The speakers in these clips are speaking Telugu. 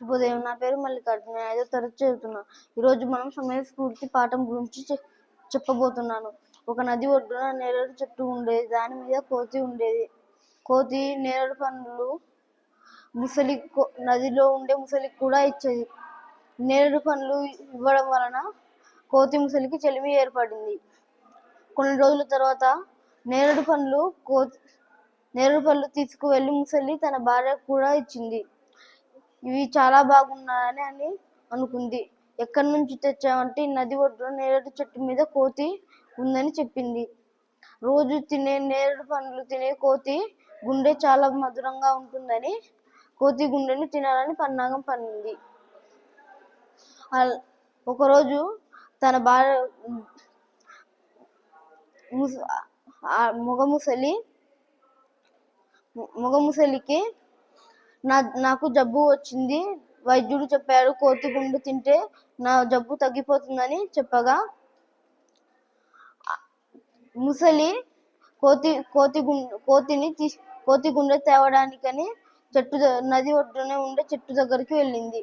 శుభోదయం. నా పేరు మల్లికార్జున. ఐదో తరగతి చదువుతున్నా. ఈరోజు మనం సమయ స్ఫూర్తి పాఠం గురించి చె- చెప్పబోతున్నాను. ఒక నది ఒడ్డున నేరేడు చెట్టు ఉండేది. దాని మీద కోతి ఉండేది. కోతి నేరేడు పండ్లు ముసలి నదిలో ఉండే ముసలికి కూడా ఇచ్చేది. నేరేడు పండ్లు ఇవ్వడం వలన కోతి ముసలికి చెలిమి ఏర్పడింది. కొన్ని రోజుల తర్వాత నేరేడు పండ్లు కోతి నేరేడు పళ్ళు తీసుకువెళ్ళి ముసలి తన భార్యకు కూడా ఇచ్చింది. ఇవి చాలా బాగున్నాయని అని అనుకుంది. ఎక్కడి నుంచి తెచ్చావంటే నది ఒడ్డున నేరేడు చెట్టు మీద కోతి ఉందని చెప్పింది. రోజు తినే నేరేడు పండ్లు తినే కోతి గుండె చాలా మధురంగా ఉంటుందని కోతి గుండెని తినాలని పన్నాగం పన్నింది. ఒకరోజు తన భార్య ముస- ముగముసలికి ముసలి ముసలికి నా నాకు జబ్బు వచ్చింది. వైద్యుడు చెప్పాడు కోతి గుండు తింటే నా జబ్బు తగ్గిపోతుందని చెప్పగా ముసలి కోతి కోతి గుండె కోతిని తీసి కోతి గుండె తేవడానికని చెట్టు నది ఒడ్డునే ఉండే చెట్టు దగ్గరికి వెళ్ళింది.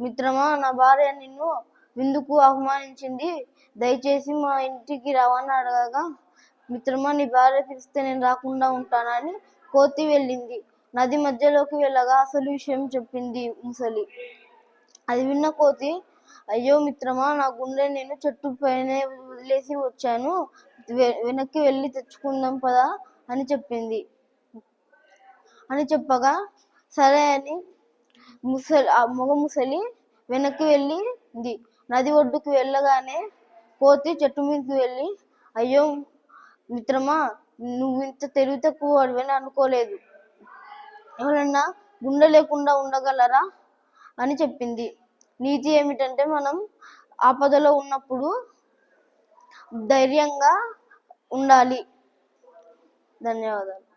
మిత్రమా నా భార్య నిన్ను విందుకు ఆహ్వానించింది. దయచేసి మా ఇంటికి రావని అడగగా మిత్రమా నీ భార్య పిలిస్తే నేను రాకుండా ఉంటానని కోతి వెళ్ళింది. నది మధ్యలోకి వెళ్ళగా అసలు విషయం చెప్పింది ముసలి. అది విన్న కోతి అయ్యో మిత్రమా నా గుండె నేను చెట్టు పైన వదిలేసి వచ్చాను. వెనక్కి వెళ్ళి తెచ్చుకుందాం పదా అని చెప్పింది. అని చెప్పగా సరే అని ముసలి ఆ మగ ముసలి వెనక్కి వెళ్ళింది. నది ఒడ్డుకు వెళ్ళగానే కోతి చెట్టు మీదకి వెళ్ళి అయ్యో మిత్రమా నువ్వు ఇంత తెలివి తక్కువ అని అనుకోలేదు. ఎవరన్నా గుండె లేకుండా ఉండగలరా అని చెప్పింది. నీతి ఏమిటంటే మనం ఆపదలో ఉన్నప్పుడు ధైర్యంగా ఉండాలి. ధన్యవాదాలు.